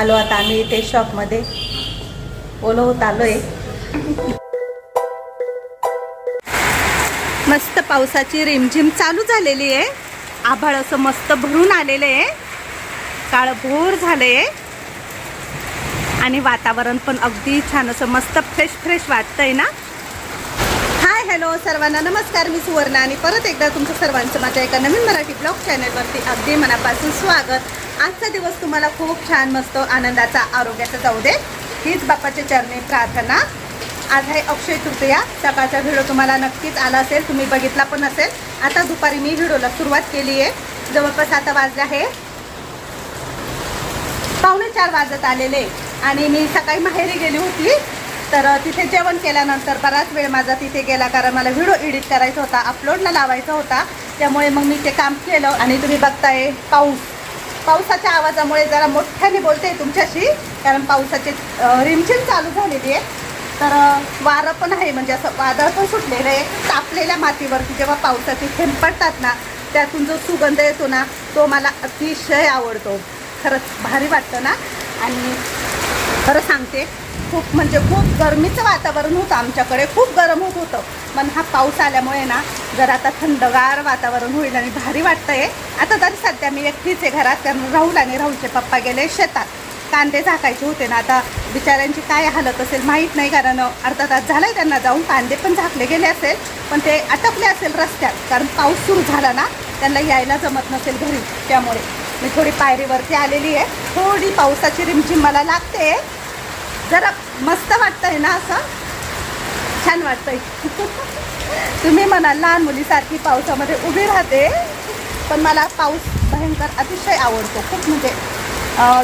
आलो आता आम्ही इथे शॉपमध्ये ओलो होत आलोय. मस्त पावसाची रिमझिम चालू झालेली आहे. आभाळ असं मस्त भरून आलेलं आहे. काळभोर झालंय. आणि वातावरण पण अगदी छान असं मस्त फ्रेश फ्रेश वाटतंय ना? हाय हॅलो सर्वांना नमस्कार. मी सुवर्णा आणि परत एकदा तुमचं सर्वांचं माझ्या एका नवीन मराठी ब्लॉग चॅनलवरती अगदी मनापासून स्वागत. आजचा दिवस तुम्हाला खूप छान मस्त आनंदाचा आरोग्याचा जाऊ दे. हीच बाप्पाच्या चरणी प्रार्थना. आज आहे अक्षय तृतीया. सकाळचा व्हिडिओ तुम्हाला नक्कीच आला असेल तुम्ही बघितला पण असेल. आता दुपारी मी व्हिडिओला सुरुवात केली आहे. जवळपास आता वाजले आहे. पावणे चार वाजत आलेले. आणि मी सकाळी माहेरी गेली होती. तर तिथे जेवण केल्यानंतर बराच वेळ माझा तिथे गेला कारण मला व्हिडिओ एडिट करायचा होता अपलोडला लावायचा होता. त्यामुळे मग मी ते काम केलं. आणि तुम्ही बघताय पाऊस. पावसाच्या आवाजामुळे जरा मोठ्याने बोलते तुमच्याशी कारण पावसाचे अं, रिमझिम चालू झालेली आहे. तर वारं पण आहे म्हणजे असं वादळ पण सुटलेलं आहे. तापलेल्या मातीवरती जेव्हा पावसाचे थेंब पडतात ना त्यातून जो सुगंध येतो ना तो मला अतिशय आवडतो. खरंच भारी वाटतं ना? आणि खरं सांगते खूप म्हणजे खूप गरमीचं वातावरण होतं आमच्याकडे खूप गरम होत होतं. पण हा पाऊस आल्यामुळे ना जर आता थंडगार वातावरण होईल आणि भारी वाटतंय. आता तरी सध्या मी एकटीच आहे घरात कारण राहुल आणि राहुलचे पप्पा गेले शेतात. कांदे झाकायचे होते ना आता बिचाऱ्यांची काय हालत असेल माहीत नाही कारण अर्धा तास झालाय त्यांना जाऊन कांदे पण झाकले गेले असेल पण ते अटकले असेल रस्त्यात कारण पाऊस सुरू झाला ना त्यांना यायला जमत नसेल घरी त्यामुळे. मी थोडी पायरीवरती आलेली आहे. थोडी पावसाची रिमझिम मला लागते. जरा मस्त वाटतंय ना असं? छान वाटतंय. तुम्ही म्हणाल लहान मुलीसारखी पावसामध्ये उभी राहते पण मला पाऊस भयंकर अतिशय आवडतो. खूप म्हणजे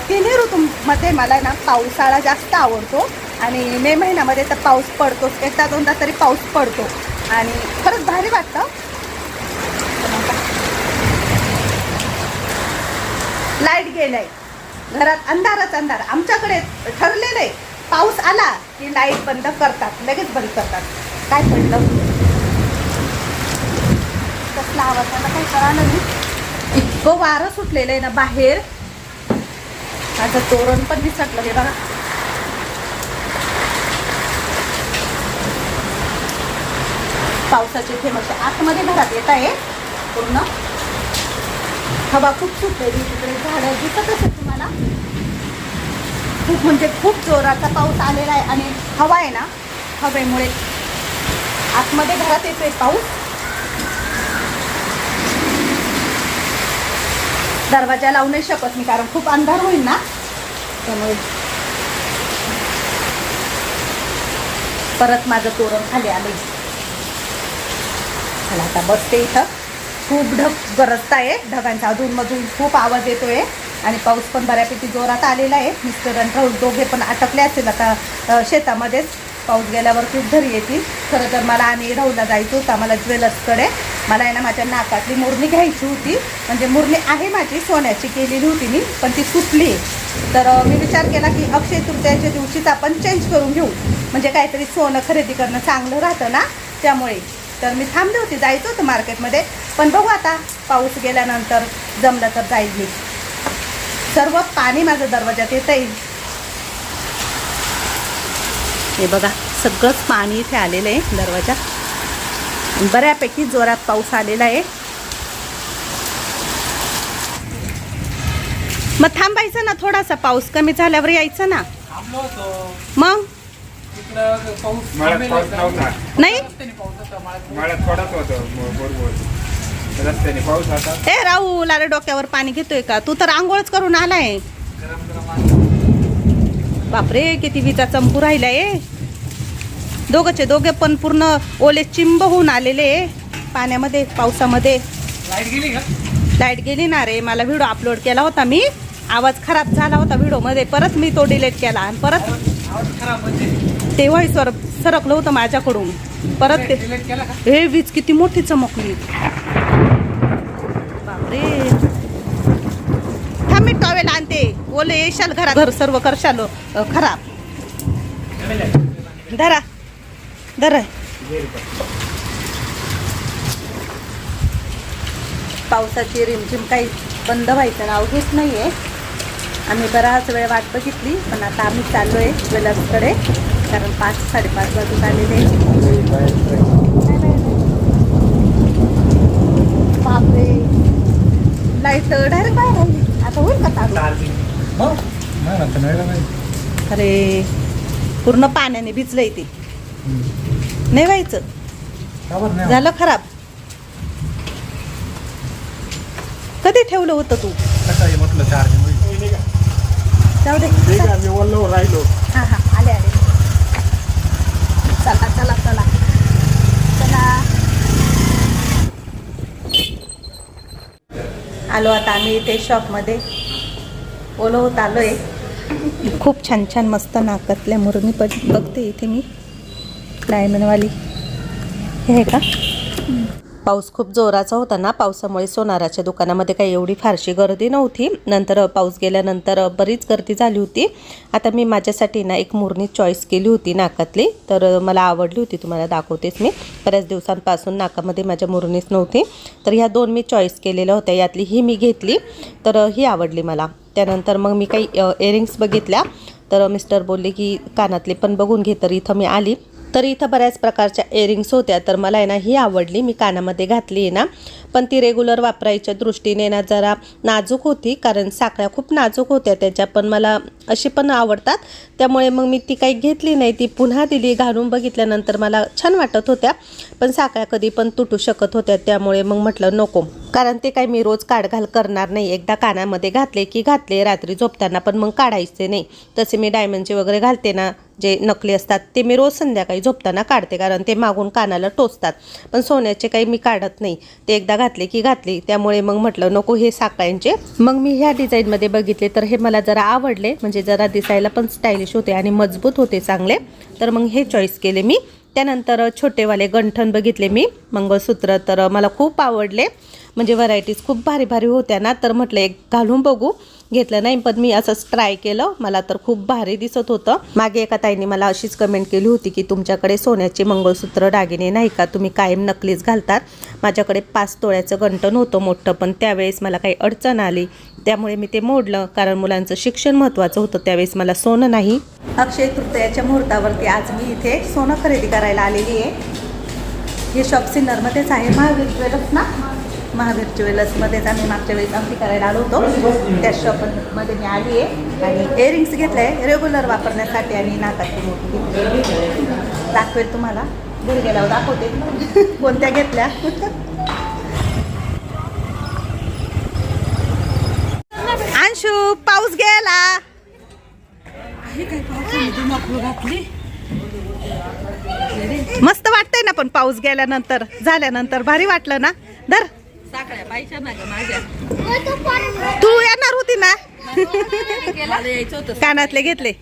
तिन्ही ऋतूमध्ये मला ना पावसाळा जास्त आवडतो आणि मे महिन्यामध्ये तर पाऊस पडतोच. एकदा दोनदा तरी पाऊस पडतो. आणि खरंच भारी वाटतं. लाइट गेलंय. घरात अंधारच अंधार. आमच्याकडे ठरलेलं आहे पाऊस आला की लाइट बंद करतात लगेच बंद करतात. काय पडलं? कसला आवाज? मला काही कळालं नाही. इतकं वारं सुटलेलं आहे ना बाहेर. माझं तोरण पण विसरलं हे बघा. पावसाचे थेंब असे आतमध्ये घरात येत आहे पूर्ण. हवा खूप सुटलेली तिकडे. झाडं दिसत असेल तुम्हाला? खूप म्हणजे खूप जोराचा पाऊस आलेला आहे आणि हवा आहे ना हवेमुळे. आतमध्ये घरात येतोय पाऊस. दरवाजा लावू नाही शकत मी कारण खूप अंधार होईल ना. त्यामुळे. परत माझं तोरण खाली आलं चला आता बसते इथं. खूप ढग गरजता आहे ढगांचा अधूनमधून खूप आवाज येतोय. आणि पाऊस पण बऱ्यापैकी जोरात आलेला आहे. मिस्टर आणि राहुल दोघे पण अटकले असेल आता शेतामध्येच. पाऊस गेल्यावर खूप घरी येतील. खरं तर मला आणि राहुलला जायचं होतं. आम्हाला ज्वेलर्सकडे. मला आहे ना माझ्या नाकातली मुरणी घ्यायची होती. म्हणजे मुरणी आहे माझी सोन्याची केलेली होती मी पण ती सुटली. तर मी विचार केला की अक्षय तृतीयाच्या दिवशीच आपण चेंज करून घेऊ. म्हणजे काहीतरी सोनं खरेदी करणं चांगलं राहतं ना? त्यामुळे. तर मी थांबले होते. जायचं होतं मार्केटमध्ये पण बघू आता. पाऊस गेल्यानंतर जमलं तर जाईल मी. सर्व पाणी माझं दरवाजात येत आहे हे बघा सगळंच पाणी इथे आलेलं आहे दरवाजा. बऱ्यापैकी जोरात पाऊस आलेला आहे. मग थांबायचं ना थोडासा पाऊस कमी झाल्यावर यायचं ना? मग? नाही? रस्त्याने पाऊस ए राहुल अरे डोक्यावर पाणी घेतोय का? तू तर आंघोळच करून आलाय. बापरे किती विजा चंपू राहिलाय दोघंचे दोघे पण पूर्ण ओले चिंब होऊन आलेले पाण्यामध्ये पावसामध्ये. लाइट गेली का? लाइट गेली ना रे. मला व्हिडिओ अपलोड केला होता मी. आवाज खराब झाला होता व्हिडिओमध्ये. परत मी तो डिलीट केला. आणि परत म्हणजे? तेव्हाही सर सरकलं होतं माझ्याकडून. परत ते हे वीज किती मोठी चमकली. बापरे. थांब मी टॉवेल आणते. ओले येशाल घरा घर सर्व करशाल खराब. धरा. धरा. पावसाची रिमझिम काही बंद व्हायचं नाव घेत आहे आम्ही बराच वेळ वाट बघितली पण आता आम्ही चाललो आहे ज्वेलर्सकडे कारण पाच साडेपाच वाजून आलेले बापरे लाइट डायरेक्ट बाहेर आली आता होईल का चालू मग नाही ना तर नाही नाही अरे पूर्ण पाण्याने भिजलंय ते. नाही व्हायचं. झालं खराब. कधी ठेवलं होतं तू? म्हटलं राहिलो. हां हां. आले आले. चला चला चला. चला. आलो आता आम्ही इथे शॉपमध्ये ओलो होत आलो आहे खूप छान छान मस्त नाकातल्या मुरमी पण बघते इथे मी. डायमंडवाली. हे आहे का? पाऊस खूप जोराचा होता ना पावसामुळे सोनाराच्या दुकानामध्ये काही एवढी फारशी गर्दी नव्हती. नंतर पाऊस गेल्यानंतर बरीच गर्दी झाली होती. आता मी माझ्यासाठी ना एक मुरणी चॉईस केली होती नाकातली. तर मला आवडली होती तुम्हाला दाखवतेच मी. बऱ्याच दिवसांपासून नाकामध्ये माझ्या मुरणीच नव्हती. तर ह्या दोन मी चॉईस केलेल्या होत्या. यातली ही मी घेतली. तर ही आवडली मला. त्यानंतर मग मी काही इयरिंग्स बघितल्या. तर मिस्टर बोलले की कानातले पण बघून घे तर इथं मी आली. तर इथं बऱ्याच प्रकारच्या इयरिंग्स होत्या. तर मला आहे ना ही आवडली. मी कानामध्ये घातली आहे ना. पण ती रेग्युलर वापरायच्या दृष्टीने ना जरा नाजूक होती. कारण साखळ्या खूप नाजूक होत्या त्याच्या. पण मला अशी पण आवडतात. त्यामुळे मग मी ती काही घेतली नाही. ती पुन्हा दिली. घालून बघितल्यानंतर मला छान वाटत होत्या. पण साखळ्या कधी पण तुटू शकत होत्या. त्यामुळे मग म्हटलं नको. कारण ते काही मी रोज काढघाल करणार नाही. एकदा कानामध्ये घातले की घातले. रात्री झोपताना पण मग काढायचे नाही. तसे मी डायमंडचे वगैरे घालते ना. जे नकली असतात ते मी रोज संध्याकाळी झोपताना काढते कारण ते मागून कानाला टोचतात. पण सोन्याचे काही मी काढत नाही. ते एकदा घातले की घातले त्यामुळे मग म्हटलं नको हे साखळ्यांचे मग मी ह्या डिझाईनमध्ये बघितले तर हे मला जरा आवडले. म्हणजे जरा दिसायला पण स्टायलिश होते आणि मजबूत होते चांगले. तर मग हे चॉईस केले मी. त्यानंतर छोटेवाले गंठण बघितले मी. मंगळसूत्र तर मला खूप आवडले. म्हणजे व्हरायटीज खूप भारी भारी होत्या ना तर म्हटलं एक घालून बघू. घेतलं नाही पण मी असंच ट्राय केलं. मला तर खूप भारी दिसत होतं. मागे एका ताईने मला अशीच कमेंट केली होती की तुमच्याकडे सोन्याचे मंगळसूत्र दागिने नाही का? तुम्ही कायम नकलीच घालतात. माझ्याकडे पाच तोळ्याचं गंटन होतं मोठं पण त्यावेळेस मला काही अडचण आली. त्यामुळे मी ते मोडलं कारण मुलांचं शिक्षण महत्त्वाचं होतं. त्यावेळेस मला सोनं नाही. अक्षय तृतीयाच्या मुहूर्तावरती आज मी इथे सोनं खरेदी करायला आलेली आहे. हे शॉप सिन्नरमध्येच आहे महावीर ज्वेलर्स ना? महावीर ज्वेलर्समध्येच आम्ही मागच्या वेळेस आमची करायला आलो होतो. त्या शॉपमध्ये मी आली आहे आणि इयरिंग्स घेतले आहे रेग्युलर वापरण्यासाठी आणि नाकाची मोठी घेतली दाखवेल तुम्हाला. घरी गेल्यावर दाखवते. कोणत्या घेतल्या? अंशू पाऊस गेला. मस्त वाटतंय ना पण पाऊस गेल्यानंतर झाल्यानंतर. भारी वाटलं ना? धर. साखळ्या माझ्या. तू येणार होती ना? मला यायचं होतं. कानातले घेतले.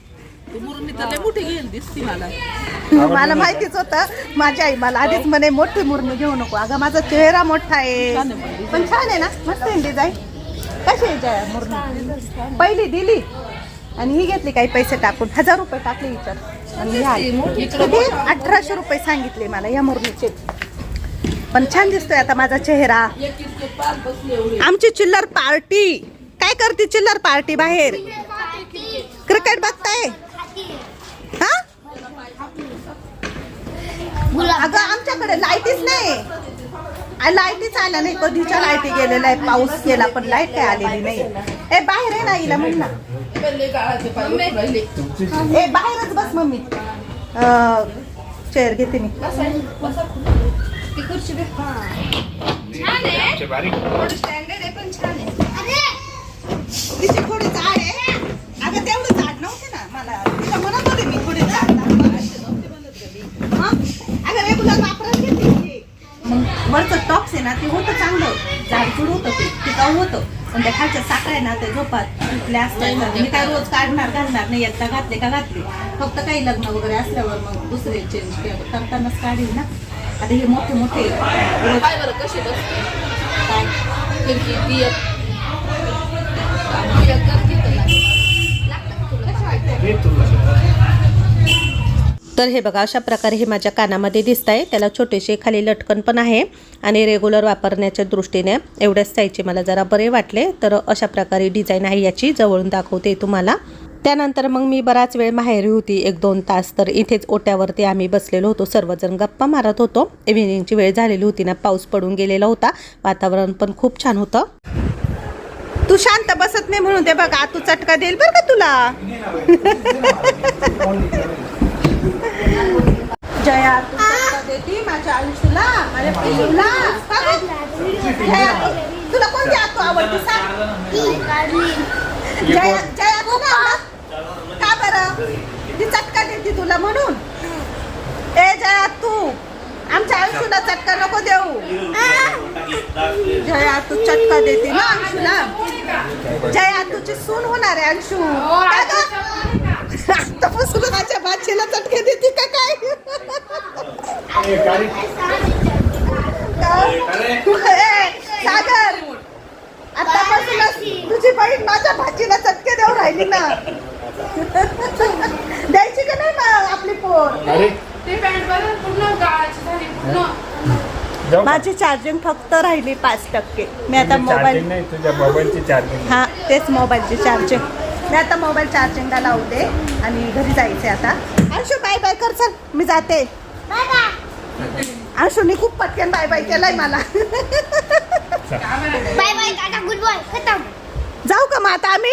मोठी घेईल दिसती मला. मला माहितीच होतं. माझी आई मला आधीच म्हणे मोठी मुरमी घेऊ नको. अगं माझा चेहरा मोठा आहे. पण छान आहे ना? मस्त आहे डिझाईन कशी आहे मुरमी पहिली दिली आणि ही घेतली काही पैसे टाकून. हजार रुपये टाकले विचार आणि अठराशे रुपये सांगितले मला या मुरमीचे पण छान दिसतोय आता माझा चेहरा. आमची चिल्लर पार्टी. काय करते चिल्लर पार्टी बाहेर? क्रिकेट बघताय? हा? अगं आमच्याकडे लाईटीच नाही. लाईटीच आल्या नाही. कधीच्या लाईटी गेलेल्या आहे पाऊस गेला पण लाइट काय आलेली नाही. ए बाहेर आहे ना हिला म्हण ना. ए बाहेरच बस मम्मी. चेअर घेते मी. स्टँडर्ड आहे पण छान आहे तिची थोडी जाड आहे अगं तेवढं जाड नव्हते ना मला तिला म्हणत होते मी थोडी. हं? अगं रेग्युलर वापरत घेते. मग वरचं टॉप्स आहे ना ते होतं चांगलं जाडजूड होतं ते टिकाऊ होतं पण त्या खालच्या साखळ्या आहे ना ते झोपात तुटल्या असतात मी काय रोज काढणार घालणार नाही एकदा घातले का घातले फक्त काही लग्न वगैरे असल्यावर मग दुसरे चेंज करतानाच काढील ना आता हे मोठे मोठे काय बरं बसते ती? हे तर हे बघा अशा प्रकारे हे माझ्या कानामध्ये दिसत आहे. त्याला छोटेसे खाली लटकन पण आहे आणि रेग्युलर वापरण्याच्या दृष्टीने एवढ्याच साईजचे मला जरा बरे वाटले. तर अशा प्रकारे डिझाईन आहे याची. जवळून दाखवते तुम्हाला. त्यानंतर मग मी बराच वेळ माहेरी होती एक दोन तास तर इथेच ओट्यावरती आम्ही बसलेलो होतो. सर्वजण गप्पा मारत होतो. इव्हिनिंगची वेळ झालेली होती ना पाऊस पडून गेलेला होता. वातावरण पण खूप छान होतं. तू शांत बसत नाही म्हणून ते बघा तू चटका देईल बरं का तुला? जया तू चटका देती माझ्या आयुष्याला माझ्या पिशूला का गं? जया, तू- तुला कोणती आतू आवडते सांग. जया जया तू आवडत? बरं ती चटका देते तुला म्हणून. ए जया तू. आमच्या आयुष्याला चटका नको देऊ. जया तू चटका देते ना अंशूला? जया तुझी सून होणार आहे अंशू. का गं? आतापासून माझ्या बाचीला चटके देते का काय? ए, सागर. तुझी बहीण माझ्या भाचीला चटके देऊ राहिली ना. द्यायची का नाही मग आपली पोर? अरे. ते पॅन्ट बघा पूर्ण गाळाची झाली पूर्ण. जाऊ का? माझी चार्जिंग फक्त राहिली पाच टक्के. मी आता तुझी मोबाईल नाही तुझ्या मोबाईलची चार्जिंग हा तेच मोबाईलची चार्जिंग मी आता मोबाईल चार्जिंगला लावते आणि घरी जायचे आता. अंशू बाय बाय कर चल. मी जाते. अंशूने खूप पटकन बाय बाय केलाय मला. Bye bye tata good boy खतम जाऊ का मग आता आम्ही?